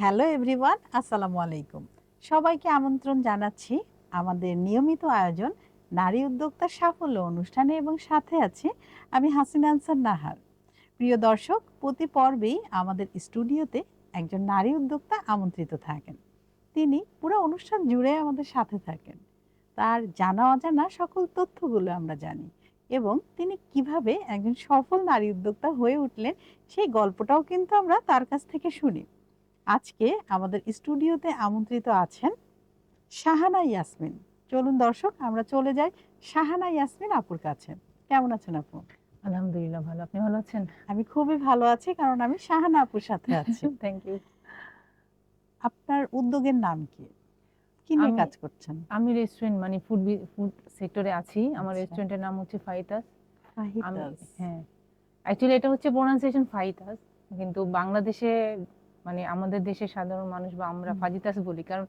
Hello everyone, আসসালামু আলাইকুম। সবাইকে আমন্ত্রণ জানাচ্ছি আমাদের নিয়মিত আয়োজন নারী উদ্যোক্তার সাফল্য অনুষ্ঠানে এবং সাথে আছি আমি হাসিনা আনসার নাহার। প্রিয় দর্শক, প্রতি পর্বেই আমাদের স্টুডিওতে একজন নারী উদ্যোক্তা আমন্ত্রিত থাকেন। তিনি পুরো অনুষ্ঠান জুড়ে আমাদের সাথে থাকেন। তার জানা অজানা সকল তথ্যগুলো আমরা জানি এবং তিনি কীভাবে একজন সফল নারী উদ্যোক্তা হয়ে উঠলেন সেই গল্পটাও কিন্তু আমরা তার কাছ থেকে শুনি। আজকে আমাদের স্টুডিওতে আমন্ত্রিত আছেন শাহানা ইয়াসমিন। চলুন দর্শক আমরা চলে যাই শাহানা ইয়াসমিন আপুর কাছে। কেমন আছেন আপু? আলহামদুলিল্লাহ ভালো। আপনি ভালো আছেন? আমি খুবই ভালো আছি কারণ আমি শাহানা আপুর সাথে আছি। থ্যাংক ইউ আপনার উদ্যোগের নাম কি? কি নিয়ে কাজ করছেন? আমি রেস্টুরেন্ট মানে ফুড ফুড সেক্টরে আছি। আমার আচ্ছা। রেস্টুরেন্টের নাম হচ্ছে ফাইতাস ফাহিদাস। হ্যাঁ। অ্যাকচুয়ালি এটা হচ্ছে প্রোনাউন্সিয়েশন ফাইতাস কিন্তু বাংলাদেশে মানে আমাদের দেশের সাধারণ মানুষ বা আমরা ফাজিতাস বলি কারণ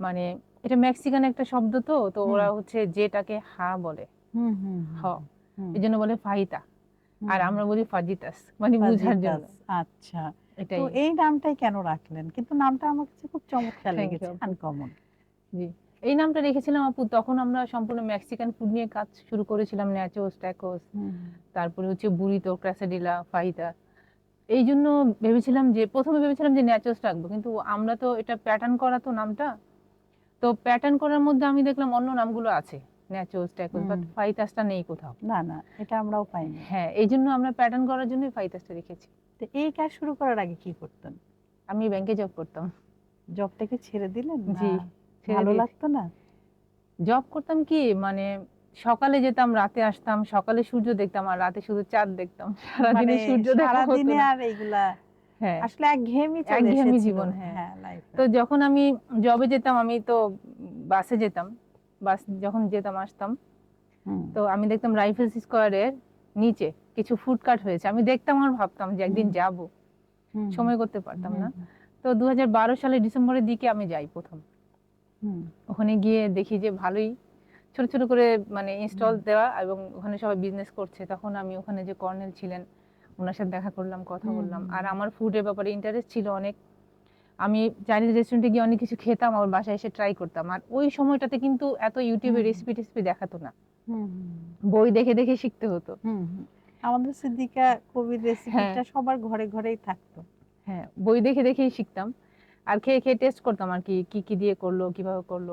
মানে এটা মেক্সিকান একটা শব্দ তো তো ওরা হচ্ছে যেটাকে হা বলে। হ। এই জন্য বলে ফাহিতা। আর আমরা বলি ফাজিতাস মানে বোঝার জন্য। আচ্ছা। এটাই। তো এই নামটাই কেন রাখলেন? কিন্তু নামটা আমার কাছে খুব চমৎকার লেগেছে। আনকমন এই নামটা রেখেছিলাম আপু তখন আমরা সম্পূর্ণ মেক্সিকান ফুড নিয়ে কাজ শুরু করেছিলাম ন্যাচোস ট্যাকোস তারপরে হচ্ছে বুরিতো ক্রাসাডিলা ফাইতা এই জন্য ভেবেছিলাম যে প্রথমে ভেবেছিলাম যে ন্যাচোস রাখব কিন্তু আমরা তো এটা প্যাটার্ন করা তো নামটা। তো প্যাটার্ন করার মধ্যে আমি দেখলাম অন্য নামগুলো আছে ন্যাচোস ট্যাকোস বাট ফাইতাসটা নেই কোথাও। না না এটা আমরাও পাইনি। হ্যাঁ এই জন্য আমরা প্যাটার্ন করার জন্য ফাইতাসটা রেখেছি। তো এই কাজ শুরু করার আগে কি করতেন? আমি ব্যাংকে জব করতাম। জবটাকে ছেড়ে দিলেন? জি, ভালো লাগতো না? জব করতাম কি মানে সকালে যেতাম রাতে আসতাম সকালে সূর্য দেখতাম আর রাতে শুধু চাঁদ দেখতাম। সারাদিনে মানে সূর্য দেখা হতো না। আর এইগুলা হ্যাঁ। আসলে একঘেয়েমি একঘেয়েমি জীবন, হ্যাঁ। হ্যাঁ তো যখন আমি জবে যেতাম আমি তো বাসে যেতাম। বাস যখন যেতাম আসতাম। তো আমি দেখতাম রাইফেলস স্কোয়ারের নিচে কিছু ফুড হয়েছে। আমি দেখতাম আর ভাবতাম যে একদিন। যাব। সময় করতে পারতাম না। তো দু সালের ডিসেম্বরের দিকে আমি যাই প্রথম। ওখানে গিয়ে দেখি যে ভালোই ছোট ছোট করে মানে ইনস্টল দেওয়া এবং ওখানে সবাই বিজনেস করছে। তখন আমি ওখানে যে কর্নেল ছিলেন ওনার সাথে দেখা করলাম কথা বললাম। আর আমার ফুডের ব্যাপারে ইন্টারেস্ট ছিল অনেক। আমি চাইনিজ রেস্টুরেন্টে গিয়ে অনেক কিছু খেতাম আমার বাসায় এসে ট্রাই করতাম। আর ওই সময়টাতে কিন্তু এত ইউটিউবে। রেসিপি টেসিপি দেখাতো না। বই দেখে দেখে শিখতে হতো। আমাদের সিদ্দিকা কবির রেসিপিটা সবার ঘরে ঘরেই থাকতো। হ্যাঁ বই দেখে দেখেই শিখতাম। আর খেয়ে খেয়ে টেস্ট করতাম আর কি কি কি দিয়ে করল কীভাবে করল।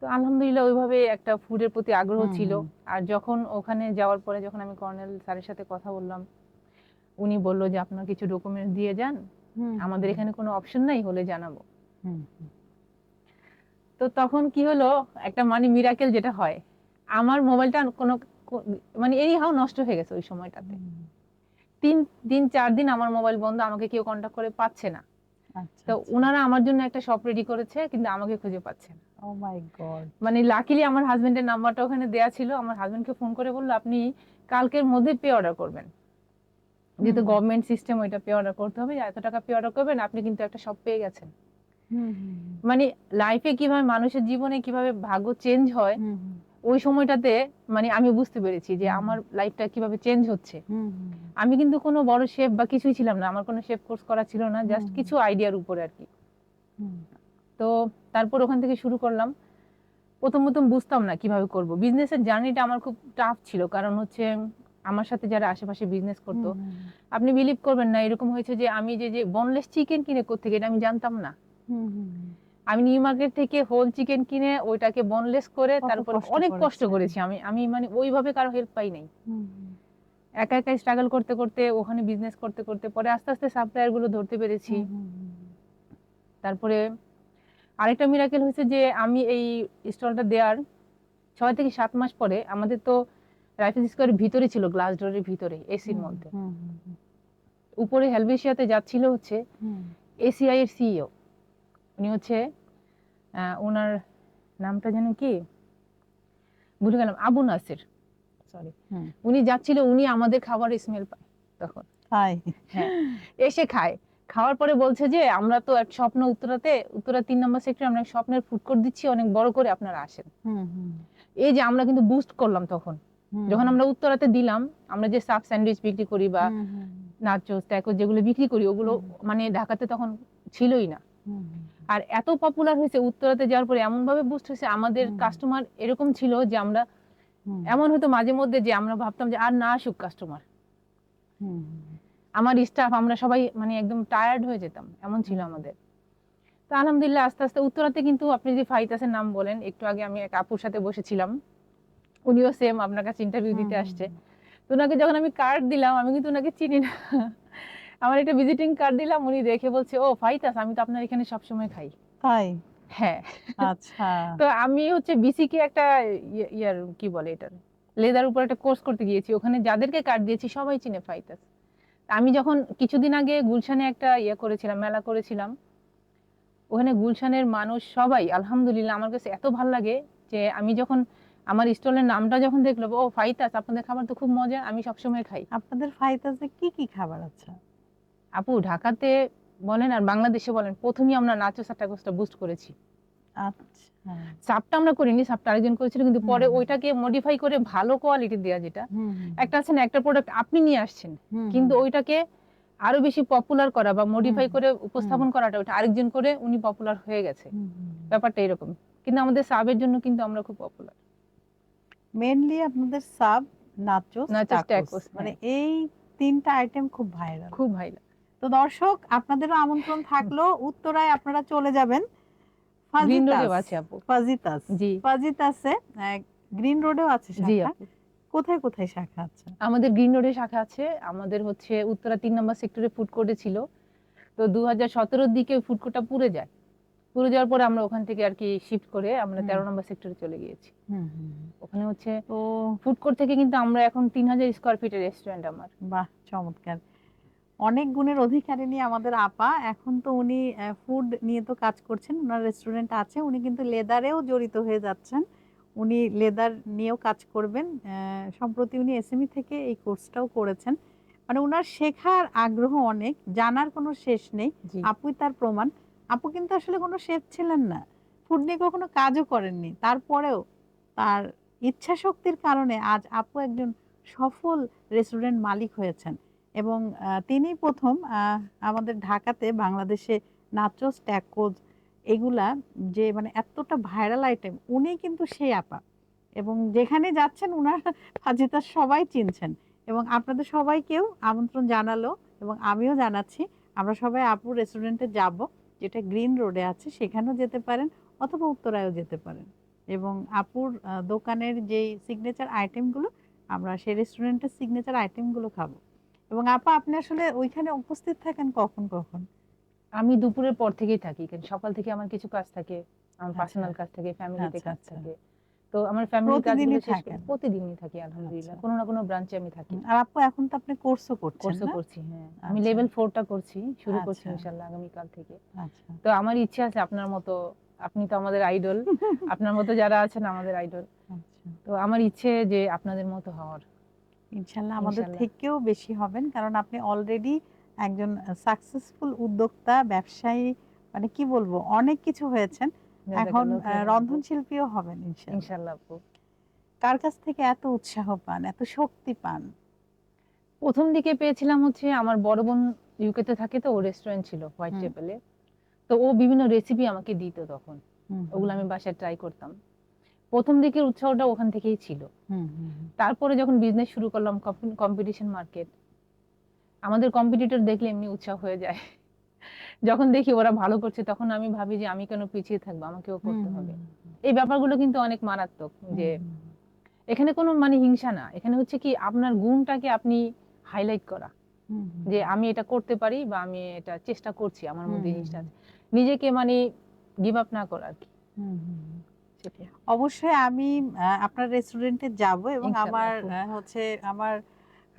তো আলহামদুলিল্লাহ ওইভাবে একটা ফুডের প্রতি আগ্রহ ছিল। আর যখন ওখানে যাওয়ার পরে যখন আমি কর্নেল স্যারের সাথে কথা বললাম উনি বলল যে আপনার কিছু ডকুমেন্টস দিয়ে যান। আমাদের এখানে কোনো অপশন নাই হলে জানাব। তো তখন কি হলো একটা মানে মিরাকেল যেটা হয় আমার মোবাইলটা কোনো মানে এই হাও নষ্ট হয়ে গেছে ওই সময়টাতে। তিন দিন চার দিন আমার মোবাইল বন্ধ আমাকে কেউ কন্ট্যাক্ট করে পাচ্ছে না। তো ওনারা আমার জন্য একটা শপ রেডি করেছে কিন্তু আমাকে খুঁজে পাচ্ছে না। ও মাই গড মানে লাকিলি আমার হাজবেন্ডের নাম্বারটা ওখানে দেয়া ছিল। আমার হাজবেন্ডকে ফোন করে বলল আপনি কালকের মধ্যে পে অর্ডার করবেন। যেহেতু হুম। গভর্নমেন্ট সিস্টেম ওইটা পে অর্ডার করতে হবে। এত টাকা পে অর্ডার করবেন আপনি কিন্তু একটা শপ পেয়ে গেছেন। মানে লাইফে কীভাবে মানুষের জীবনে কীভাবে ভাগ্য চেঞ্জ হয় ওই সময়টাতে মানে আমি বুঝতে পেরেছি যে আমার লাইফটা কীভাবে চেঞ্জ হচ্ছে। আমি কিন্তু কোনো বড় শেফ বা কিছুই ছিলাম না। আমার কোনো শেফ কোর্স করা ছিল না জাস্ট কিছু আইডিয়ার উপরে আর কি। তো তারপর ওখান থেকে শুরু করলাম। প্রথম প্রথম বুঝতাম না কীভাবে করব। বিজনেসের জার্নিটা আমার খুব টাফ ছিল। কারণ হচ্ছে আমার সাথে যারা আশেপাশে বিজনেস করতো আপনি বিলিভ করবেন না এরকম হয়েছে যে আমি যে যে বনলেস চিকেন কিনে কোথেকে এটা আমি জানতাম না। আমি নিউ মার্কেট থেকে হোল চিকেন কিনে ওইটাকে বনলেস করে তারপর অনেক কষ্ট করেছি। আমি আমি মানে ওইভাবে কারও হেল্প পাই নাই। একা একা স্ট্রাগল করতে করতে ওখানে বিজনেস করতে করতে পরে আস্তে আস্তে সাপ্লায়ারগুলো ধরতে পেরেছি। তারপরে আরেকটা মিরাকেল হয়েছে যে আমি এই স্টলটা দেওয়ার ছয় থেকে সাত মাস পরে আমাদের তো রাইফেল স্কোয়ারের ভিতরে ছিল গ্লাস ডোরের ভিতরে এসির মধ্যে। উপরে হেলভেশিয়াতে যাচ্ছিল হচ্ছে এসিআই এর সিইও উনি হচ্ছে ওনার নামটা যেন কি? ভুলে গেলাম আবু নাসির। সরি উনি যাচ্ছিল উনি আমাদের খাবার স্মেল পায় তখন। হ্যাঁ এসে খায়। খাওয়ার পরে বলছে যে আমরা তো এক স্বপ্ন উত্তরাতে উত্তরা তিন নম্বর সেক্টরে আমরা স্বপ্নের ফুড কোর্ট দিচ্ছি অনেক বড় করে আপনারা আসেন। এই যে আমরা কিন্তু বুস্ট করলাম তখন। যখন আমরা উত্তরাতে দিলাম আমরা যে সাব স্যান্ডউইচ বিক্রি করি বা নাচোস ট্যাকো যেগুলো বিক্রি করি ওগুলো মানে ঢাকাতে তখন ছিলই না। আর এত পপুলার হয়েছে উত্তরাতে যাওয়ার পরে এমন ভাবে বুস্ট হয়েছে আমাদের কাস্টমার এরকম ছিল যে আমরা এমন হতো মাঝে মধ্যে যে আমরা ভাবতাম যে আর না আসুক কাস্টমার আমার স্টাফ আমরা সবাই মানে একদম টায়ার্ড হয়ে যেতাম এমন ছিল আমাদের। তো আলহামদুলিল্লাহ আস্তে আস্তে উত্তরাতে কিন্তু আপনি যে ফাইতাসের নাম বলেন একটু আগে আমি এক আপুর সাথে বসেছিলাম উনিও সেম আপনার কাছে ইন্টারভিউ দিতে আসছে। তো ওনাকে যখন আমি কার্ড দিলাম আমি কিন্তু ওনাকে চিনি না। আমার একটা ভিজিটিং কার্ড দিলাম উনি দেখে বলছে ও ফাইতাস আমি তো আপনার এখানে সবসময় খাই। তাই? হ্যাঁ। আচ্ছা। তো আমি হচ্ছে বিসিকে একটা ইয়ে- ইয়ার কি বলে এটার লেদার উপর একটা কোর্স করতে গিয়েছি। ওখানে যাদেরকে কার্ড দিয়েছি সবাই চিনে ফাইটাস আমি যখন কিছুদিন আগে গুলশানে একটা ইয়ে করেছিলাম মেলা করেছিলাম ওখানে গুলশানের মানুষ সবাই আলহামদুলিল্লাহ আমার কাছে এত ভালো লাগে যে আমি যখন আমার স্টলের নামটা যখন দেখল ও ফাইতাস আপনাদের খাবার তো খুব মজা আমি সবসময় খাই। আপনাদের ফাইতাসে কি কি খাবার আছে? আপু ঢাকাতে বলেন আর বাংলাদেশে বলেন প্রথমেই আমরা নাচো সাটাগোসটা বুস্ট করেছি। আচ্ছা। সাপটা আমরা করিনি সাপটা আরেকজন করেছিল কিন্তু পরে ওইটাকে মডিফাই করে ভালো কোয়ালিটি দেওয়া যেটা একটা আছে না একটা প্রোডাক্ট আপনি নিয়ে আসছেন কিন্তু ওইটাকে আরও বেশি পপুলার করা বা মডিফাই করে উপস্থাপন করাটা ওটা আরেকজন করে উনি পপুলার হয়ে গেছে। ব্যাপারটা এরকম। কিন্তু আমাদের সাবের জন্য কিন্তু আমরা খুব পপুলার মেনলি আপনাদের সাব নাচোস Nachos, টাকোস মানে হ্যাঁ। এই তিনটা আইটেম খুব ভাইরাল খুব ভাইলা তো দর্শক আপনাদেরও আমন্ত্রণ থাকল। উত্তরায় আপনারা চলে যাবেন। গ্রিন রোডেও আছে আপু। ফাজিতাস। জি। ফাজিতাসে গ্রিন রোডেও আছে শাখা? কোথায় কোথায় শাখা আছে? আমাদের গ্রিন রোডে শাখা আছে। আমাদের হচ্ছে উত্তরা তিন নম্বর সেক্টরে ফুড কোর্টে ছিল। তো দু হাজার সতেরোর দিকে ফুড কোর্টটা পুড়ে যায়। পুড়ে যাওয়ার পরে আমরা ওখান থেকে আর কি শিফট করে আমরা তেরো নম্বর সেক্টরে চলে গিয়েছি। ওখানে হচ্ছে তো ফুড কোর্ট থেকে কিন্তু আমরা এখন তিন হাজার স্কোয়ার ফিটের রেস্টুরেন্ট আমার। বাহ চমৎকার। অনেক গুণের অধিকারী নিয়ে আমাদের আপা। এখন তো উনি ফুড নিয়ে তো কাজ করছেন ওনার রেস্টুরেন্ট আছে। উনি কিন্তু লেদারেও জড়িত হয়ে যাচ্ছেন। উনি লেদার নিয়েও কাজ করবেন। সম্প্রতি উনি এসএমই থেকে এই কোর্সটাও করেছেন। মানে ওনার শেখার আগ্রহ অনেক জানার কোনো শেষ নেই। আপুই তার প্রমাণ। আপু কিন্তু আসলে কোনো শেফ ছিলেন না। ফুড নিয়ে কখনো কাজও করেননি। তারপরেও তার ইচ্ছা শক্তির কারণে আজ আপু একজন সফল রেস্টুরেন্ট মালিক হয়েছেন। এবং তিনি প্রথম আমাদের ঢাকাতে বাংলাদেশে নাচোস ট্যাকোজ এগুলা যে মানে এতটা ভাইরাল আইটেম উনি কিন্তু সেই আপা। এবং যেখানে যাচ্ছেন, উনার ফাজিতা সবাই চিনছেন। এবং আপনাদের সবাইকেও আমন্ত্রণ জানালো এবং আমিও জানাচ্ছি, আমরা সবাই আপুর রেস্টুরেন্টে যাব, যেটা গ্রিন রোডে আছে, সেখানেও যেতে পারেন অথবা উত্তরায়ও যেতে পারেন। এবং আপুর দোকানের যেই সিগনেচার আইটেমগুলো আমরা সেই রেস্টুরেন্টের সিগনেচার আইটেমগুলো খাব। এবং আপা আপনি আসলে ওইখানে উপস্থিত থাকেন কখন কখন আমি দুপুরের পর থেকেই থাকি কারণ সকাল থেকে আমার কিছু কাজ থাকে আমার আচ্ছা। পার্সোনাল কাজ থাকে ফ্যামিলিতে আচ্ছা, কাজ আচ্ছা। থাকে তো আমার ফ্যামিলি কাজগুলো শেষ করে? প্রতিদিনই থাকি আলহামদুলিল্লাহ আচ্ছা। কোনো না কোনো ব্রাঞ্চে আমি থাকি আর আপু এখন তো আপনি কোর্সও করছেন কোর্সও করছি হ্যাঁ আমি আচ্ছা। লেভেল ফোরটা করছি শুরু করছি আচ্ছা। ইনশাল্লাহ আগামীকাল থেকে আচ্ছা তো আমার ইচ্ছে আছে আপনার মতো আপনি তো আমাদের আইডল আপনার মতো যারা আছেন আমাদের আইডল আচ্ছা তো আমার ইচ্ছে যে আপনাদের মতো হওয়ার ইনশাল্লাহ আমাদের থেকেও বেশি হবেন। কারণ আপনি অলরেডি একজন সাকসেসফুল উদ্যোক্তা ব্যবসায়ী মানে কি বলব অনেক কিছু হয়েছেন। এখন রন্ধন শিল্পীও হবেন ইনশাল্লাহ। ইনশাল্লাহ আপু। কার কাছ থেকে এত উৎসাহ পান এত শক্তি পান? প্রথম দিকে পেয়েছিলাম হচ্ছে আমার বড় বোন ইউকেতে থাকে তো ও রেস্টুরেন্ট ছিল হোয়াইট টেবিলে তো ও বিভিন্ন রেসিপি আমাকে দিত তখন। ওগুলো আমি বাসায় ট্রাই করতাম। প্রথম দিকের উৎসাহটা ওখান থেকেই ছিল। তারপরে যখন বিজনেস শুরু করলাম কম্পিটিশন মার্কেট আমাদের কম্পিটিটর দেখলে এমনি উৎসাহ হয়ে যায়। যখন দেখি ওরা ভালো করছে তখন আমি ভাবি যে আমি কেন পিছিয়ে থাকব? আমাকেও করতে হবে। এই ব্যাপারগুলো কিন্তু অনেক মারাত্মক যে এখানে কোনো মানে হিংসা না। এখানে হচ্ছে কি আপনার গুণটাকে আপনি হাইলাইট করা। যে আমি এটা করতে পারি বা আমি এটা চেষ্টা করছি আমার মধ্যে জিনিসটা নিজেকে মানে গিভ আপ না করা আর কি। অবশ্যই আমি আপনার রেস্টুরেন্টে যাব এবং আমার হচ্ছে আমার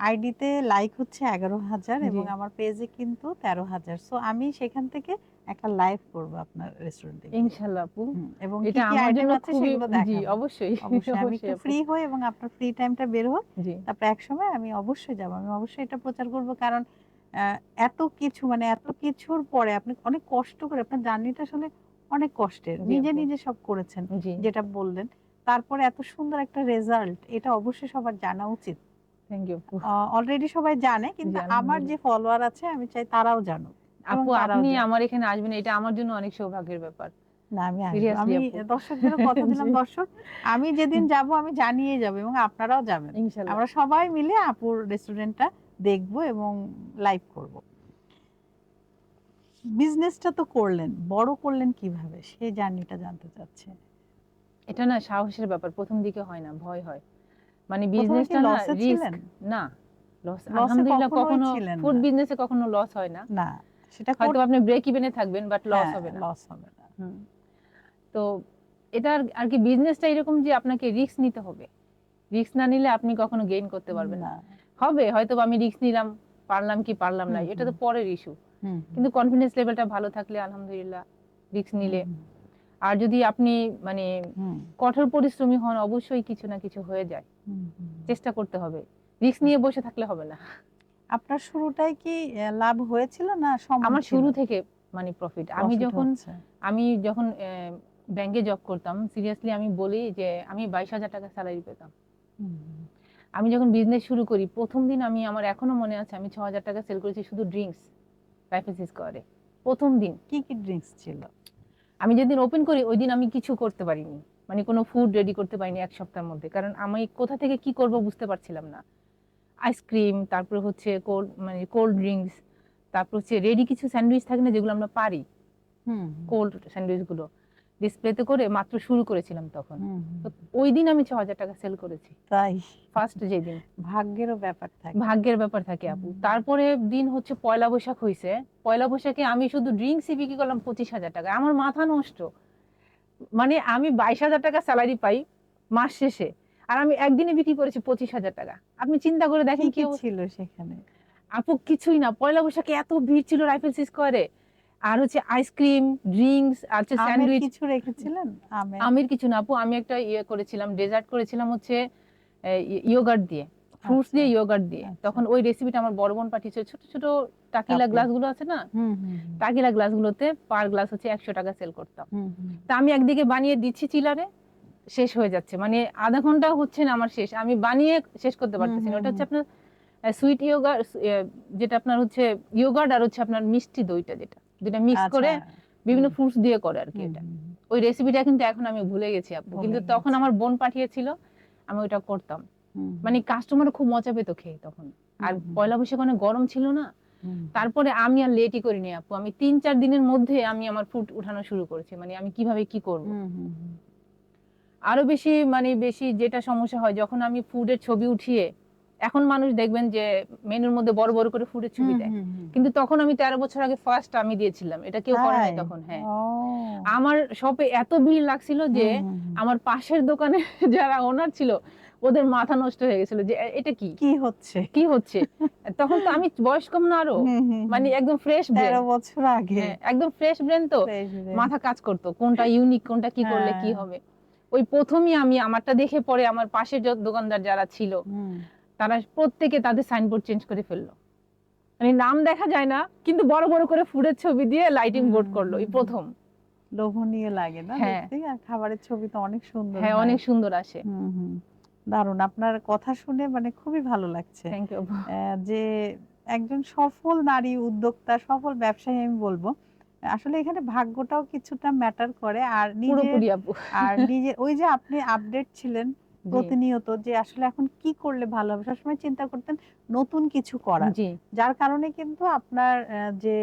আইডিতে লাইক হচ্ছে এগারো হাজার এবং আমার পেজে কিন্তু তেরো হাজার। সো আমি সেখান থেকে একটা লাইভ করব আপনার রেস্টুরেন্টে ইনশাল্লাহ আপু। এবং এটা আমার জন্য খুবই জি অবশ্যই আমি একটু ফ্রি হই এবং আপনার ফ্রি টাইমটা বের হোক। তারপর এক সময় আমি অবশ্যই যাব। আমি অবশ্যই এটা প্রচার করব কারণ এত কিছু মানে এত কিছুর পরে আপনি অনেক কষ্ট করে আপনার জার্নিটা আসলে অনেক কষ্টের। নিজে। নিজে সব করেছেন যেটা বললেন। তারপরে এত সুন্দর একটা রেজাল্ট এটা অবশ্যই সবার জানা উচিত। থ্যাংক ইউ অলরেডি সবাই জানে কিন্তু আমার যে ফলোয়ার আছে আমি চাই তারাও জানুক। আপু আপনি আমার এখানে আসবেন এটা আমার জন্য অনেক সৌভাগ্যের ব্যাপার। না আমি। কথা দিলাম দর্শক। আমি যেদিন যাব আমি জানিয়ে যাব এবং আপনারাও যাবেন। আমরা সবাই মিলে আপুর রেস্টুরেন্টটা দেখব এবং লাইভ করব। বিজনেসটা তো করলেন বড় করলেন কীভাবে? সেই জার্নিটা জানতে চাচ্ছে। এটা না সাহসের ব্যাপার প্রথম দিকে হয় না ভয় হয়। মানে বিজনেসটা না রিস্ক না লস আলহামদুলিল্লাহ কখনো ফুড বিজনেসে কখনো লস হয় না। না সেটা হয়তো আপনি ব্রেক ইভেনে থাকবেন বাট লস হবে না। লস হবে না। তো এটা আর- কি বিজনেসটা এরকম যে আপনাকে রিস্ক নিতে হবে। রিস্ক না নিলে আপনি কখনো গেইন করতে পারবেন না। হবে হয়তো বা আমি রিস্ক নিলাম পারলাম কি পারলাম না এটা তো পরের ইস্যু কিন্তু কনফিডেন্স লেভেলটা ভালো থাকলে আলহামদুলিল্লাহ রিস্ক নিলে। আর যদি আপনি মানে কঠোর পরিশ্রমী হন অবশ্যই কিছু না কিছু হয়ে যায়। চেষ্টা করতে হবে। রিস্ক নিয়ে বসে থাকলে হবে না। আপনার শুরুটাই কি লাভ হয়েছিল না আমার শুরু থেকে মানে প্রফিট আমি যখন। আমি যখন ব্যাংকে জব করতাম সিরিয়াসলি আমি বলি যে আমি বাইশ হাজার টাকা স্যালারি পেতাম। আমি যখন বিজনেস শুরু করি প্রথম দিন আমি আমার এখনও মনে আছে আমি ছ হাজার টাকা সেল করেছি শুধু ড্রিঙ্কস রাইফেসিস করে। প্রথম দিন কি কি ড্রিঙ্কস ছিল? আমি যেদিন ওপেন করি ওই দিন আমি কিছু করতে পারিনি। মানে কোনো ফুড রেডি করতে পারিনি এক সপ্তাহের মধ্যে। কারণ আমি কোথা থেকে কি করব বুঝতে পারছিলাম না। আইসক্রিম তারপরে হচ্ছে কোল্ড মানে কোল্ড ড্রিঙ্কস তারপর হচ্ছে রেডি কিছু স্যান্ডউইচ থাকে না যেগুলো আমরা পারি। হুম, কোল্ড স্যান্ডউইচগুলো ডিসপ্লেতে করে মাত্র শুরু করেছিলাম তখন। ওই দিন আমি ছ হাজার টাকা সেল করেছি। তাই? ফার্স্ট যেদিন। ভাগ্যেরও ব্যাপার থাকে। ভাগ্যের ব্যাপার থাকে আপু। তারপরে দিন হচ্ছে পয়লা বৈশাখ হয়েছে পয়লা বৈশাখে আমি শুধু ড্রিঙ্কসই বিক্রি করলাম পঁচিশ হাজার টাকা। আমার মাথা নষ্ট। মানে আমি বাইশ হাজার টাকা স্যালারি পাই মাস শেষে। আর আমি একদিনে বিক্রি করেছি পঁচিশ হাজার টাকা। আপনি চিন্তা করে দেখেন কি ছিল সেখানে? আপু কিছুই না। পয়লা বৈশাখে এত ভিড় ছিল রাইফেল স্কোয়ারে। আর হচ্ছে আইসক্রিম ড্রিঙ্কস আর হচ্ছে স্যান্ডউইচ কিছু রেখেছিলেন? আমের? আমের কিছু না আপু আমি একটা ইয়ে করেছিলাম ডেজার্ট করেছিলাম হচ্ছে ইয়োগার্ট দিয়ে ফ্রুটস দিয়ে আচ্ছা, ইয়োগার্ট দিয়ে। আচ্ছা। তখন ওই রেসিপিটা আমার বড় বোন পাঠিয়েছে ছোট ছোট টাকিলা। গ্লাসগুলো আছে না? টাকিলা গ্লাসগুলোতে পার গ্লাস হচ্ছে একশো টাকা সেল করতাম। তা আমি একদিকে বানিয়ে দিচ্ছি চিলারে শেষ হয়ে যাচ্ছে। মানে আধা ঘণ্টা হচ্ছে না আমার শেষ আমি বানিয়ে শেষ করতে পারতেছি না। ওটা হচ্ছে আপনার সুইট ইয়োগার যেটা আপনার হচ্ছে ইয়োগার্ট আর হচ্ছে আপনার মিষ্টি দইটা যেটা। যেটা মিক্স আচ্ছা, করে বিভিন্ন ফ্রুটস দিয়ে করে আর কি এটা। ওই রেসিপিটা কিন্তু এখন আমি ভুলে গেছি আপু। কিন্তু তখন আমার বোন পাঠিয়েছিল আমি ওইটা করতাম। মানে কাস্টমার খুব মজা পেতো খেয়ে তখন। আর পয়লা বৈশাখ অনেক গরম ছিল না তারপরে আমি আর লেটই করিনি আপু। আমি তিন চার দিনের মধ্যে আমি আমার ফুড উঠানো শুরু করেছি। মানে আমি কীভাবে কি করব। আরও বেশি মানে বেশি যেটা সমস্যা হয় যখন আমি ফুডের ছবি উঠিয়ে এখন মানুষ দেখবেন যে মেনুর মধ্যে বড় বড় করে ফুডের ছবি দেয়। কিন্তু তখন আমি তেরো বছর আগে ফার্স্ট আমি দিয়েছিলাম। এটা কেউ করে নাই তখন হ্যাঁ। আমার শপে এত ভিড় লাগছিল যে। আমার পাশের দোকানে যারা ওনার ছিল ওদের মাথা নষ্ট হয়ে গেছিল যে এটা কি? কি হচ্ছে? কি হচ্ছে? তখন তো আমি বয়স কম না আরও। মানে একদম ফ্রেশ তেরো বছর আগে। একদম ফ্রেশ ব্রেন তো। মাথা কাজ করতো কোনটা ইউনিক কোনটা কি করলে কি হ্যাঁ। হবে? ওই প্রথমই আমি আমারটা দেখে পরে আমার পাশের দোকানদার যারা ছিল তারা প্রত্যেকে তাদের সাইনবোর্ড চেঞ্জ করে ফেলল। মানে নাম দেখা যায় না কিন্তু বড় বড় করে ফুডের ছবি দিয়ে লাইটিং বোর্ড করল এই প্রথম। লোভনীয় লাগে না হ্যাঁ। দেখতে? আর খাবারের ছবি তো অনেক সুন্দর হ্যাঁ অনেক সুন্দর আসে। দারুণ। আপনার কথা শুনে মানে খুবই ভালো লাগছে। থ্যাংক ইউ আহ, যে একজন সফল নারী উদ্যোক্তা সফল ব্যবসায়ী আমি বলব আসলে এখানে ভাগ্যটাও কিছুটা ম্যাটার করে। আর নিজে আপু আর নিজে ওই যে আপনি আপডেট ছিলেন প্রতিনিয়ত যে আসলে এখন কি করলে ভালো হবে সবসময় চিন্তা করতেন নতুন কিছু করা যার কারণে কিন্তু আপনার যে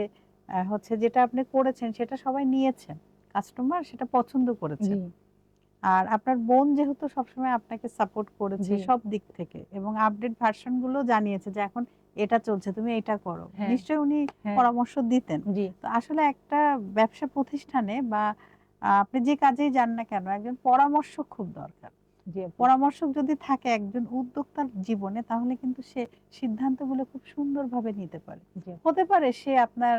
হচ্ছে যেটা আপনি করেছেন সেটা সবাই নিয়েছেন। কাস্টমার সেটা পছন্দ করেছে আর আপনার বোন যেহেতু সবসময় আপনাকে সাপোর্ট করেছে সব দিক থেকে এবং আপডেট ভার্সনগুলো জানিয়েছে যে এখন এটা চলছে তুমি এটা করো। হ্যাঁ। নিশ্চয়ই উনি হ্যাঁ। পরামর্শ দিতেন। তো আসলে একটা ব্যবসা প্রতিষ্ঠানে বা আপনি যে কাজেই যান না কেন একজন পরামর্শ খুব দরকার। আপু। পরামর্শক যদি থাকে একজন উদ্যোক্তার জীবনে তাহলে কিন্তু সে সিদ্ধান্তগুলো খুব সুন্দরভাবে নিতে পারে। হতে পারে সে আপনার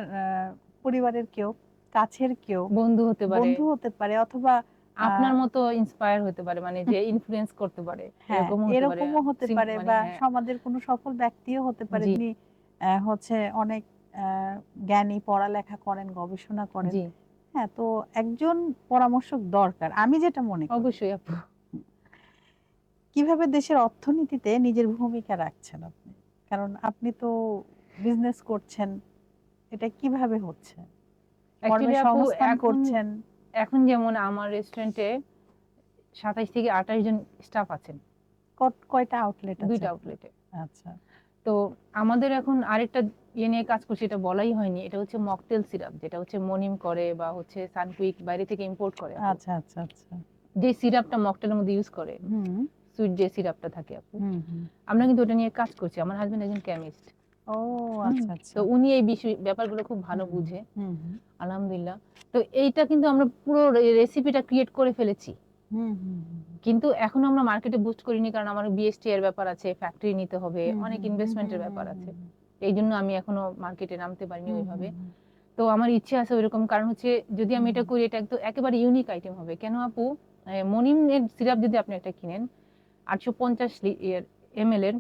পরিবারের কেউ কাছের কেউ বন্ধু হতে পারে। বন্ধু হতে পারে অথবা আপনার মতো ইন্সপায়ার হতে পারে মানে যে ইনফ্লুয়েন্স করতে পারে হ্যাঁ এরকমও হতে পারে। এরকমও হতে পারে মানে বা হ্যাঁ, সমাজের কোনো সফল ব্যক্তিও হতে পারে। যিনি হচ্ছে অনেক জ্ঞানী পড়ালেখা করেন গবেষণা করেন। হ্যাঁ তো একজন পরামর্শক দরকার। আমি যেটা মনে করি অবশ্যই আপু। কীভাবে দেশের অর্থনীতিতে নিজের ভূমিকা রাখছেন আপনি? কারণ আপনি তো বিজনেস করছেন এটা কীভাবে হচ্ছে? করছেন। এখন যেমন আমার রেস্টুরেন্টে সাতাইশ থেকে আঠাশ জন স্টাফ আছেন। কয়টা আউটলেট দুইটা আউটলেটে আচ্ছা। তো আমাদের এখন আরেকটা ইয়ে নিয়ে কাজ করছি এটা বলাই হয়নি এটা হচ্ছে মকটেল সিরাপ যেটা হচ্ছে মনিম করে বা হচ্ছে সানকুইক বাইরে থেকে ইম্পোর্ট করে আচ্ছা আচ্ছা আচ্ছা। যে সিরাপটা মকটেলের মধ্যে ইউজ করে হুম। সুইট যে সিরাপটা থাকে আপু। আমরা কিন্তু ওটা নিয়ে কাজ করছি। আমার হাজবেন্ড একজন কেমিস্ট ও আচ্ছা আচ্ছা। তো উনি এই বিষয় ব্যাপারগুলো খুব ভালো বুঝে। হুম হুম। আলহামদুলিল্লাহ। তো এইটা কিন্তু আমরা পুরো রেসিপিটা ক্রিয়েট করে ফেলেছি। কিন্তু এখনও আমরা মার্কেটে বুস্ট করিনি কারণ আমার বিএসটি এর ব্যাপার আছে ফ্যাক্টরি নিতে হবে অনেক ইনভেস্টমেন্টের ব্যাপার আছে। এই জন্য আমি এখনও মার্কেটে নামতে পারিনি ওইভাবে। তো আমার ইচ্ছে আছে ওইরকম। কারণ হচ্ছে যদি আমি এটা করি এটা একদম একেবারে ইউনিক আইটেম হবে। কেন আপু? মনিম এর সিরাপ যদি আপনি একটা কিনেন আটশো পঞ্চাশ এম এল এর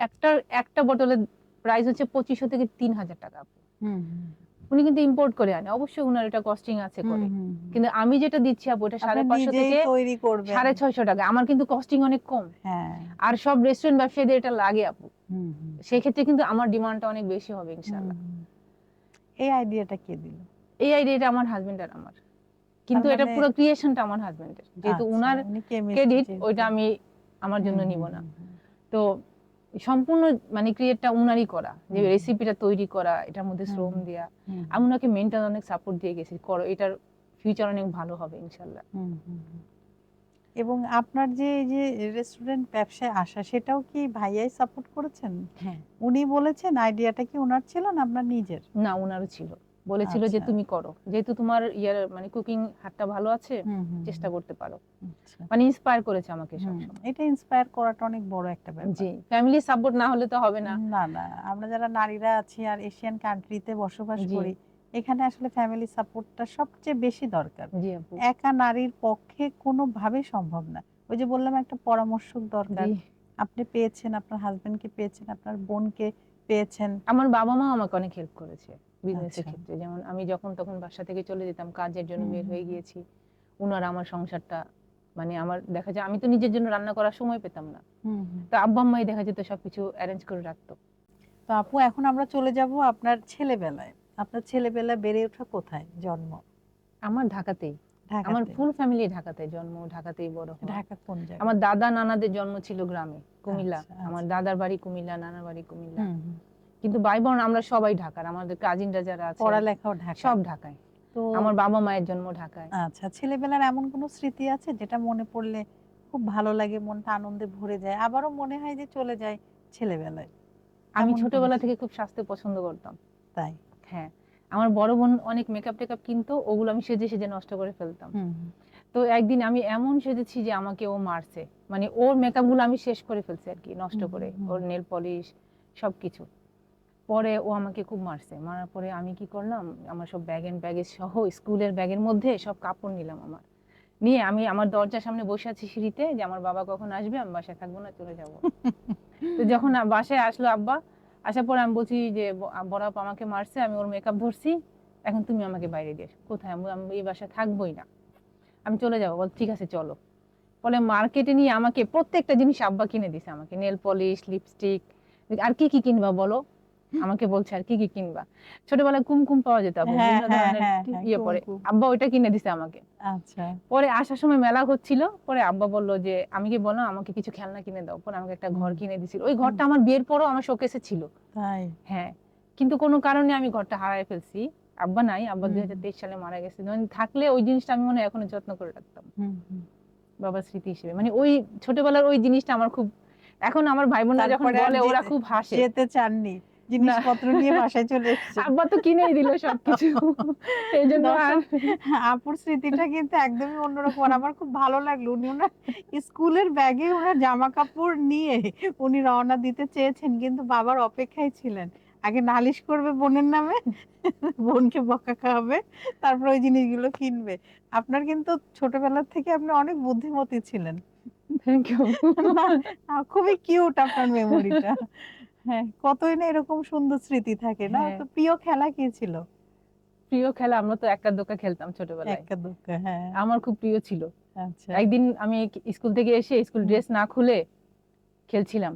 একটা একটা বোতলের প্রাইস হচ্ছে পঁচিশশো থেকে তিন হাজার টাকা উনি কিন্তু ইম্পোর্ট করে আনে। অবশ্যই উনার এটা কস্টিং আছে করে। কিন্তু আমি যেটা দিচ্ছি আপু এটা সাড়ে পাঁচশো থেকে সাড়ে ছয়শো টাকা। আমার কিন্তু কস্টিং অনেক কম। হ্যাঁ। আর সব রেস্টুরেন্ট ব্যবসায়ীদের এটা লাগে আপু। সেক্ষেত্রে কিন্তু আমার ডিমান্ডটা অনেক বেশি হবে ইনশাল্লাহ এই আইডিয়াটা কে দিল? এই আইডিয়াটা আমার হাজবেন্ড আর আমার। কিন্তু এটা মানে- পুরো ক্রিয়েশনটা আমার হাজবেন্ডের যেহেতু আচ্ছা, উনার ক্রেডিট ওইটা আমি আমার জন্য নিব না। তো সম্পূর্ণ মানে ক্রিয়েটটা উনারই করা যে রেসিপিটা তৈরি করা এটার মধ্যে শ্রম। দেয়া। আমি ওনাকে মেন্টাল অনেক সাপোর্ট দিয়ে গেছি করো এটার ফিউচার অনেক ভালো হবে ইনশাল্লাহ। এবং আপনার যে যে রেস্টুরেন্ট ব্যবসায় আসা সেটাও কি ভাইয়াই সাপোর্ট করেছেন? হ্যাঁ। উনি বলেছেন আইডিয়াটা কি ওনার ছিল না আপনার নিজের? না ওনারও ছিল। বলেছিল যে আচ্ছা। তুমি করো। যেহেতু তোমার ইয়ার মানে কুকিং হাতটা ভালো আছে চেষ্টা করতে পারো। আচ্ছা। মানে ইন্সপায়ার করেছে আমাকে সবসময়। এটা ইন্সপায়ার করাটা অনেক বড় একটা ব্যাপার। জি ফ্যামিলি সাপোর্ট না হলে তো হবে না। না না আমরা যারা নারীরা আছি আর এশিয়ান কান্ট্রিতে বসবাস করি এখানে আসলে ফ্যামিলি সাপোর্টটা সবচেয়ে বেশি দরকার। একা নারীর পক্ষে কোনো কোনোভাবে সম্ভব না। ওই যে বললাম একটা পরামর্শক দরকার। আপনি পেয়েছেন আপনার হাজবেন্ডকে পেয়েছেন আপনার বোনকে পেয়েছেন। আমার বাবা মা আমাকে অনেক হেল্প করেছে। বিজনেসের আচ্ছা। ক্ষেত্রে। যেমন আমি যখন তখন বাসা থেকে চলে যেতাম কাজের জন্য বের হয়ে। গিয়েছি। ওনারা আমার সংসারটা মানে আমার দেখা যায় আমি তো নিজের জন্য রান্না করার সময় পেতাম না। তো আব্বা আম্মাই দেখা যেত সবকিছু অ্যারেঞ্জ করে রাখতো। তো আপু এখন আমরা চলে যাব আপনার ছেলেবেলায়। আপনার ছেলেবেলা বেড়ে ওঠা কোথায়? জন্ম? আমার ঢাকাতেই। আমার ফুল ফ্যামিলি ঢাকাতে জন্ম ঢাকাতেই বড়। ঢাকা কোন জায়গায়? আমার দাদা নানাদের জন্ম ছিল গ্রামে কুমিল্লা। আচ্ছা, আমার আচ্ছা। দাদার বাড়ি কুমিল্লা নানার বাড়ি কুমিল্লা। কিন্তু ভাই বোন আমরা সবাই ঢাকার আমাদের কাজিনরা যারা আছে পড়ালেখাও ঢাকা সব ঢাকায়। তো আমার বাবা মায়ের জন্ম ঢাকায়। আচ্ছা ছেলেবেলার এমন কোনো স্মৃতি আছে যেটা মনে পড়লে খুব ভালো লাগে মনটা আনন্দে ভরে যায় আবারও মনে হয় যে চলে যায় ছেলেবেলায়? আমি ছোটবেলা থেকে খুব স্বাস্থ্য পছন্দ করতাম। তাই? হ্যাঁ আমার বড় বোন অনেক মেকআপ টেকআপ কিনতো ওগুলো আমি সেজে সেজে নষ্ট করে ফেলতাম। তো একদিন আমি এমন সেজেছি যে আমাকে ও মারছে মানে ওর মেকআপগুলো আমি শেষ করে ফেলছি আর কি নষ্ট করে ওর নেল পলিশ সবকিছু। পরে ও আমাকে খুব মারছে। মারার পরে আমি কি করলাম, আমার সব ব্যাগ এন্ড ব্যাগেজ সহ স্কুলের ব্যাগের মধ্যে সব কাপড় নিলাম আমার। নিয়ে আমি আমার দরজার সামনে বসে আছি সিঁড়িতে যে আমার বাবা কখন আসবে, আমি বাসায় থাকব না, চলে যাব। তো যখন বাসায় আসলো আব্বা, আসার পরে আমি বলছি যে, ব- আ- বড় আপা আমাকে মারছে, আমি ওর মেকআপ ধরছি, এখন তুমি আমাকে বাইরে দিয়ে। কোথায়? আমি এই বাসায় থাকবোই না। আমি চলে যাব। বল ঠিক আছে, চলো। বলে মার্কেটে নিয়ে আমাকে প্রত্যেকটা জিনিস আব্বা কিনে দিছে আমাকে। নেল পলিশ লিপস্টিক আর কি কি কিনবা বলো? আমাকে বলছে আর কি কি কিনবা? ছোটবেলায় কুমকুম পাওয়া যেত হ্যাঁ, বিভিন্ন হ্যাঁ, ধরনের হ্যাঁ, ইয়ে পরে। আব্বা ওইটা কিনে দিছে আমাকে। আচ্ছা। পরে আসার সময় মেলা হচ্ছিল পরে আব্বা বলল যে আমি কি বললাম আমাকে কিছু খেলনা কিনে দাও। পরে আমাকে একটা ঘর কিনে দিছিল। ওই ঘরটা আমার বিয়ের পরও আমার শোকেসে ছিল। তাই? হ্যাঁ। কিন্তু কোনো কারণে আমি ঘরটা হারাই ফেলছি। আব্বা নাই আব্বা দুই হাজার তেইশ সালে মারা গেছে। যখন থাকলে ওই জিনিসটা আমি মনে হয় এখনও যত্ন করে রাখতাম। বাবার স্মৃতি হিসেবে। মানে ওই ছোটবেলার ওই জিনিসটা আমার খুব এখন আমার ভাই বোনরা যখন বলে ওরা খুব হাসে। যেতে চাননি। জিনিসপত্র নিয়ে বাসায় চলে এসেছে। আব্বা তো কিনেই দিল সবকিছু। এই জন্য আর আপুর স্মৃতিটা কিন্তু একদমই অন্যরকম। আর আমার খুব ভালো লাগল। উনি ওনার স্কুলের ব্যাগে ওনার জামা কাপড় নিয়ে উনি রওনা দিতে চেয়েছেন কিন্তু বাবার অপেক্ষায় ছিলেন। আগে নালিশ করবে বোনের নামে বোনকে বকা খাওয়াবে তারপর ওই জিনিসগুলো কিনবে। আপনার কিন্তু ছোটবেলার থেকে আপনি অনেক বুদ্ধিমতী ছিলেন। থ্যাংক ইউ খুবই কিউট আপনার মেমোরিটা হ্যাঁ কতই না এরকম সুন্দর স্মৃতি থাকে না? হ্যাঁ। তো প্রিয় খেলা কি ছিল? প্রিয় খেলা আমরা তো দোকা খেলতাম ছোটবেলায়। একা দুক্কা হ্যাঁ। আমার খুব প্রিয় ছিল। আচ্ছা। একদিন আমি স্কুল থেকে এসে স্কুল ড্রেস না খুলে খেলছিলাম।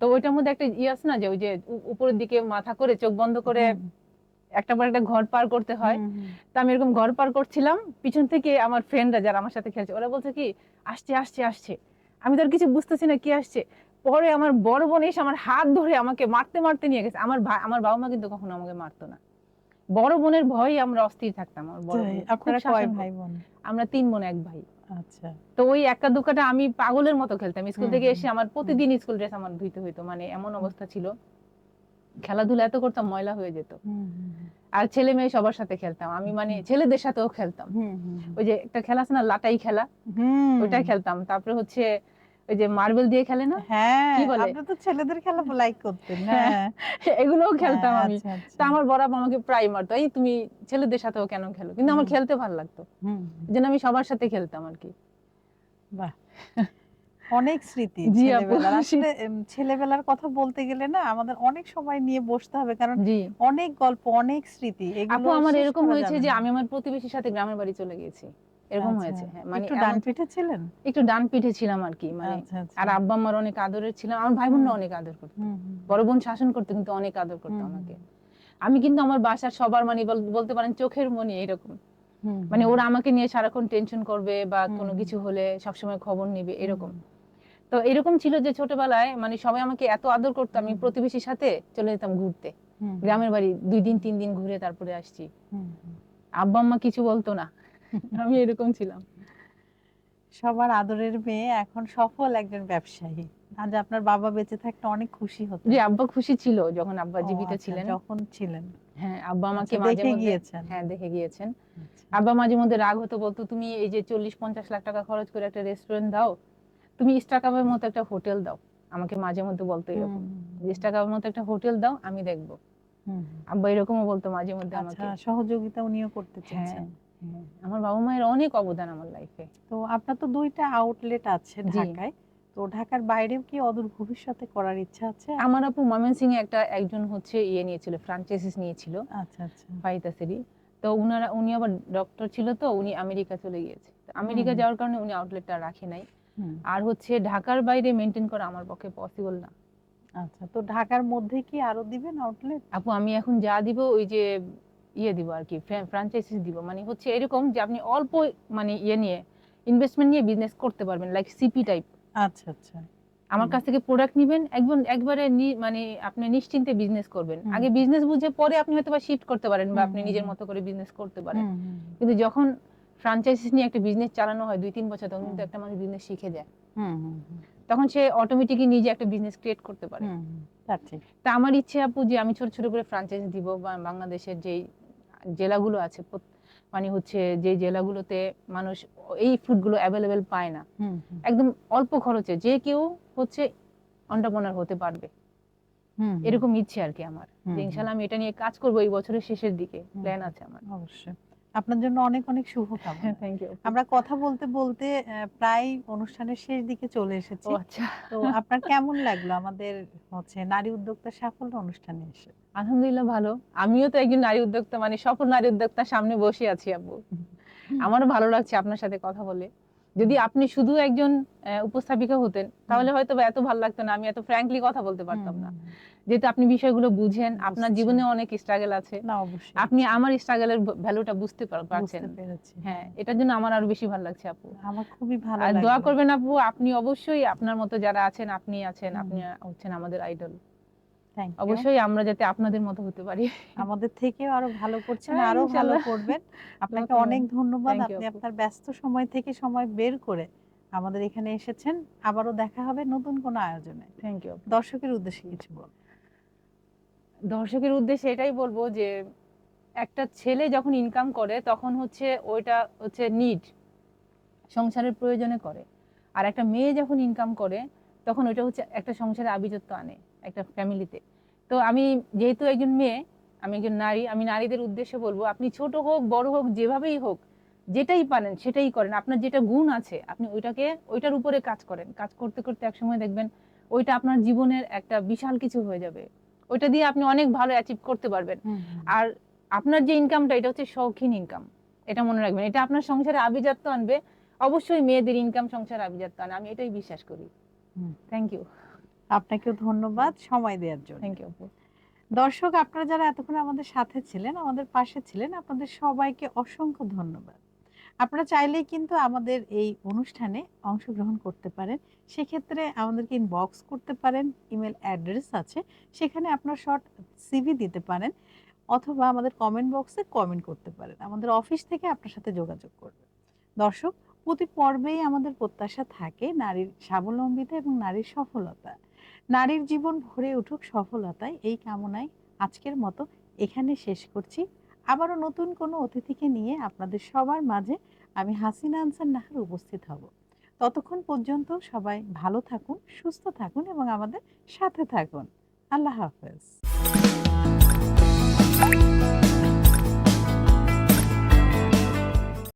তো ওইটার মধ্যে একটা ইয়ে আছে না যে ওই যে উপরের দিকে মাথা করে চোখ বন্ধ করে একটা পর একটা ঘর পার করতে হয়। তো আমি এরকম ঘর পার করছিলাম পিছন থেকে আমার ফ্রেন্ডরা যারা আমার সাথে খেলছে ওরা বলছে কি আসছে আসছে আসছে। আমি তো আর কিছু বুঝতেছি না কি আসছে। পরে আমার বড় বোন এসে আমার হাত ধরে আমাকে মারতে মারতে নিয়ে গেছে। আমার ভাই আমার বাবা মা কিন্তু কখনো আমাকে মারতো না। বড় বোনের ভয়ে আমরা অস্থির থাকতাম আমার বড় আপনারা কয় ভাই বোন আমরা তিন বোন এক ভাই। আচ্ছা। তো ওই একা দুকাটা আমি পাগলের মতো খেলতাম। স্কুল থেকে এসে আমার প্রতিদিন স্কুল ড্রেস আমার ধুইতে হইতো। মানে এমন অবস্থা ছিল। খেলাধুলা এত করতাম ময়লা হয়ে যেত। আর ছেলে মেয়ে সবার সাথে খেলতাম। আমি মানে ছেলেদের সাথেও খেলতাম। ওই যে একটা খেলা আছে না লাটাই খেলা। ওইটা খেলতাম। তারপরে হচ্ছে ওই যে মার্বেল দিয়ে খেলে না? হ্যাঁ কি বলে? আপনি তো ছেলেদের খেলা লাইক করতেন হ্যাঁ, এগুলোও খেলতাম হ্যাঁ, আমি। আচ্ছা, আচ্ছা। তা আমার বড় আমাকে প্রায় মারতো এই তুমি ছেলেদের সাথেও কেন খেলো? কিন্তু আমার খেলতে ভালো লাগতো। জন্য আমি সবার সাথে খেলতাম আর কি বাহ। অনেক স্মৃতি ছেলেবেলার। আসলে ছেলেবেলার কথা বলতে গেলে না আমাদের অনেক সময় নিয়ে বসতে হবে কারণ অনেক গল্প অনেক স্মৃতি এগুলো আমার এরকম হয়েছে যে আমি আমার প্রতিবেশীর সাথে গ্রামের বাড়ি চলে গেছি এরকম আচ্ছা, হয়েছে। হ্যাঁ মানে একটু ডান পিঠে ছিলেন? একটু ডান পিঠে ছিলাম আর কি মানে আচ্ছা, আচ্ছা। আর আব্বা আমার অনেক আদরের ছিলাম আমার ভাই বোনরা অনেক আদর করতো। বড় বোন শাসন করতো কিন্তু অনেক আদর করতো আমাকে। আমি কিন্তু আমার বাসার সবার মানে বলতে পারেন চোখের মনি এরকম মানে ওরা আমাকে নিয়ে সারাক্ষণ টেনশন করবে বা কোনো কিছু হলে সবসময় খবর নিবে এরকম। তো এরকম ছিল যে ছোটবেলায় মানে সবাই আমাকে এত আদর করতো আমি প্রতিবেশীর সাথে চলে যেতাম ঘুরতে। গ্রামের বাড়ি দুই দিন তিন দিন ঘুরে তারপরে আসছি। আব্বা আম্মা কিছু বলতো না। আমি এরকম ছিলাম। সবার আদরের মেয়ে এখন সফল একজন ব্যবসায়ী। আজ আপনার বাবা বেঁচে থাকতে অনেক খুশি হতো যে আব্বা খুশি ছিল যখন আব্বা জীবিত আচ্ছা, ছিলেন। যখন ছিলেন। হ্যাঁ আব্বা আমাকে আচ্ছা, মাঝে মধ্যে গিয়েছেন। হ্যাঁ দেখে গিয়েছেন। আচ্ছা। আব্বা মাঝে মধ্যে রাগ হতো বলতো তুমি এই যে চল্লিশ পঞ্চাশ লাখ টাকা খরচ করে একটা রেস্টুরেন্ট দাও তুমি মতো একটা হোটেল দাও। আমাকে মাঝে মধ্যে বলতো এরকম মতো একটা হোটেল দাও আমি দেখব। আব্বা এরকমও বলতো মাঝে মধ্যে আমাকে। সহযোগিতা উনিও করতে হ্যাঁ চেয়েছেন। হ্যাঁ। আমার বাবা মায়ের অনেক অবদান আমার লাইফে তো আপনার তো দুইটা আউটলেট আছে ঢাকায়। তো ঢাকার বাইরেও কি অদূর ভবিষ্যতে করার ইচ্ছা আছে? আমার আপু ময়মনসিং এ একটা একজন হচ্ছে ইয়ে নিয়েছিল ফ্রাঞ্চাইজিস নিয়েছিল। আচ্ছা আচ্ছা। ফাইতাসেরি তো উনারা উনি আবার ডক্টর ছিল তো উনি আমেরিকা চলে গিয়েছে। আমেরিকা যাওয়ার কারণে উনি আউটলেটটা রাখে নাই। আর হচ্ছে ঢাকার বাইরে মেনটেন করা আমার পক্ষে পসিবল না। আচ্ছা তো ঢাকার মধ্যে কি আরও দিবেন আউটলেট আপু আমি এখন যা দিব ওই যে ইয়ে দিব আর কি ফ্র্যাঞ্চাইজিস দিব। মানে হচ্ছে এরকম যে আপনি অল্প মানে ইয়ে নিয়ে ইনভেস্টমেন্ট নিয়ে বিজনেস করতে পারবেন লাইক সিপি টাইপ আচ্ছা আচ্ছা। আমার কাছ থেকে প্রোডাক্ট নিবেন একদম একবারে মানে আপনি নিশ্চিন্তে বিজনেস করবেন। আগে বিজনেস বুঝে পরে আপনি হয়তো বা শিফট করতে পারেন বা আপনি নিজের মতো করে বিজনেস করতে পারেন। কিন্তু যখন ফ্রাঞ্চাইজিস নিয়ে একটা বিজনেস চালানো হয় দুই তিন বছর তখন কিন্তু একটা মানুষ বিজনেস শিখে যায়। তখন সে অটোমেটিকলি নিজে একটা বিজনেস ক্রিয়েট করতে পারে। তা আমার ইচ্ছে আপু যে আমি ছোট ছোট করে ফ্রাঞ্চাইজি দিব বা বাংলাদেশের যেই জেলাগুলো আছে মানে হচ্ছে যে জেলাগুলোতে মানুষ এই ফুডগুলো অ্যাভেলেবেল পায় না। একদম অল্প খরচে যে কেউ হচ্ছে অন্টারপ্রনার হতে পারবে। এরকম ইচ্ছে আর কি আমার। ইনশাল্লাহ আমি এটা নিয়ে কাজ করব এই বছরের শেষের দিকে। প্ল্যান আছে আমার। অবশ্যই। আপনার জন্য অনেক অনেক শুভকামনা। থ্যাংক ইউ আমরা কথা বলতে বলতে প্রায় অনুষ্ঠানের শেষ দিকে চলে এসেছি। আচ্ছা। তো আপনার কেমন লাগল আমাদের হচ্ছে নারী উদ্যোক্তা সাফল্য অনুষ্ঠানে এসে? আলহামদুলিল্লাহ ভালো। আমিও তো একজন নারী উদ্যোক্তা মানে সফল নারী উদ্যোক্তার সামনে বসে আছি আপু আমারও ভালো লাগছে আপনার সাথে কথা বলে। যদি আপনি শুধু একজন উপস্থাপিকা হতেন তাহলে হয়তো এত ভালো লাগতো না আমি এত ফ্র্যাঙ্কলি কথা বলতে পারতাম না। যেহেতু আপনি বিষয়গুলো বুঝেন আপনার জীবনে অনেক স্ট্রাগল আছে। না অবশ্যই। আপনি আমার স্ট্রাগলের ভ্যালুটা বুঝতে পারছেন। হ্যাঁ এটার জন্য আমার আরও বেশি ভালো লাগছে আপু। আমার খুবই ভালো আর দোয়া করবেন আপু আপনি অবশ্যই আপনার মতো যারা আছেন আপনি আছেন আপনি হচ্ছেন আমাদের আইডল. অবশ্যই আমরা যাতে আপনাদের মতো হতে পারি। আমাদের থেকেও আরও ভালো করছেন হ্যাঁ, আরও ভালো করবেন। আপনাকে অনেক ধন্যবাদ। আপনি আপনার ব্যস্ত সময় থেকে সময় বের করে আমাদের এখানে এসেছেন। আবারও দেখা হবে নতুন কোনো আয়োজনে। থ্যাংক ইউ দর্শকের উদ্দেশ্যে কিছু বল দর্শকের উদ্দেশ্যে এটাই বলব যে একটা ছেলে যখন ইনকাম করে তখন হচ্ছে ওইটা হচ্ছে নিড সংসারের প্রয়োজনে করে। আর একটা মেয়ে যখন ইনকাম করে তখন ওইটা হচ্ছে একটা সংসারে আভিজাত্য আনে। একটা ফ্যামিলিতে তো। আমি যেহেতু একজন মেয়ে আমি একজন নারী আমি নারীদের উদ্দেশ্যে বলব আপনি ছোট হোক বড় হোক যেভাবেই হোক যেটাই পারেন সেটাই করেন। আপনার যেটা গুণ আছে আপনি ওইটাকে ওইটার উপরে কাজ করেন। কাজ করতে করতে একসময় দেখবেন ওইটা আপনার জীবনের একটা বিশাল কিছু হয়ে যাবে। ওইটা দিয়ে আপনি অনেক ভালো অ্যাচিভ করতে পারবেন। আর আপনার যে ইনকামটা এটা হচ্ছে শৌখিন ইনকাম এটা মনে রাখবেন এটা আপনার সংসারে আভিজাত্য আনবে। অবশ্যই মেয়েদের ইনকাম সংসারে আভিজাত্য আনে আমি এটাই বিশ্বাস করি। থ্যাংক ইউ আপনাকেও ধন্যবাদ সময় দেওয়ার জন্য। থ্যাংক ইউ দর্শক আপনারা যারা এতক্ষণ আমাদের সাথে ছিলেন আমাদের পাশে ছিলেন আপনাদের সবাইকে অসংখ্য ধন্যবাদ। আপনারা চাইলেই কিন্তু আমাদের এই অনুষ্ঠানে অংশগ্রহণ করতে পারেন। সেক্ষেত্রে আমাদেরকে ইনবক্স করতে পারেন ইমেল অ্যাড্রেস আছে সেখানে আপনার শর্ট সিভি দিতে পারেন অথবা আমাদের কমেন্ট বক্সে কমেন্ট করতে পারেন। আমাদের অফিস থেকে আপনার সাথে যোগাযোগ করবে দর্শক প্রতি পর্বেই আমাদের প্রত্যাশা থাকে নারীর স্বাবলম্বিতা এবং নারীর সফলতা। নারীর জীবন ভরে উঠুক সফলতায় এই কামনায় আজকের মতো এখানে শেষ করছি। আবারও নতুন কোনো অতিথিকে নিয়ে আপনাদের সবার মাঝে আমি হাসিনা আনসার নাহার উপস্থিত হব। ততক্ষণ পর্যন্ত সবাই ভালো থাকুন, সুস্থ থাকুন এবং আমাদের সাথে থাকুন। আল্লাহ হাফেজ।